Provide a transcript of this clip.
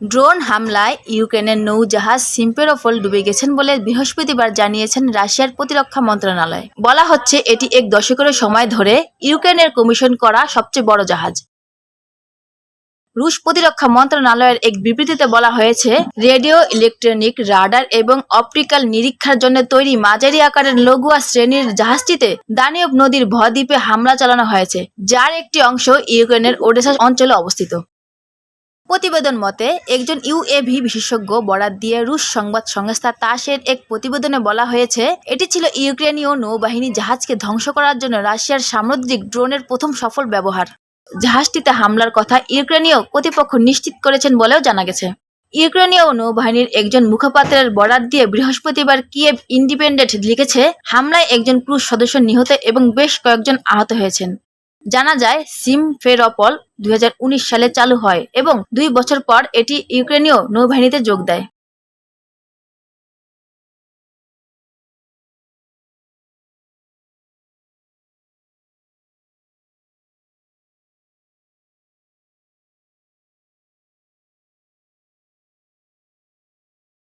Drone হামলায় ইউক্রেনের নৌজাহাজ সিম্পেরোফল ডুবে গেছেন বলে বৃহস্পতিবার জানিয়েছেন রাশিয়ার প্রতিরক্ষা মন্ত্রণালয়। বলা হচ্ছে এটি এক দশকের সময় ধরে ইউক্রেনের কমিশন করা সবচেয়ে বড় জাহাজ। রুশ প্রতিরক্ষা মন্ত্রণালয়ের এক বিবৃতিতে বলা হয়েছে, রেডিও, ইলেকট্রনিক, রাডার এবং অপটিক্যাল নিরীক্ষার জন্য তৈরি মাঝারি আকারের লঘুয়া শ্রেণির জাহাজটিতে দানিয়ব নদীর ভদ্বীপে হামলা চালানো হয়েছে, যার একটি অংশ ইউক্রেনের ওডেসা অঞ্চলে অবস্থিত। প্রতিবেদন মতে, একজন ইউএভি বিশেষজ্ঞ বরাত দিয়ে রুশ সংবাদ সংস্থা তাসের এক প্রতিবেদনে বলা হয়েছে, এটি ছিল ইউক্রেনীয় নৌবাহিনী জাহাজকে ধ্বংস করার জন্য রাশিয়ার সামুদ্রিক ড্রোনের প্রথম সফল ব্যবহার। জাহাজটিতে হামলার কথা ইউক্রেনীয় কর্তৃপক্ষ নিশ্চিত করেছেন বলেও জানা গেছে। ইউক্রেনীয় নৌবাহিনীর একজন মুখপাত্রের বরাত দিয়ে বৃহস্পতিবার কিয়েভ ইন্ডিপেন্ডেন্ট লিখেছে, হামলায় একজন ক্রুশ সদস্য নিহত এবং বেশ কয়েকজন আহত হয়েছেন। জানা যায় সিম ফেরপল দুই হাজার উনিশ সালে চালু হয় এবং দুই বছর পর এটি ইউক্রেনীয় নৌবাহিনীতে যোগ দেয়।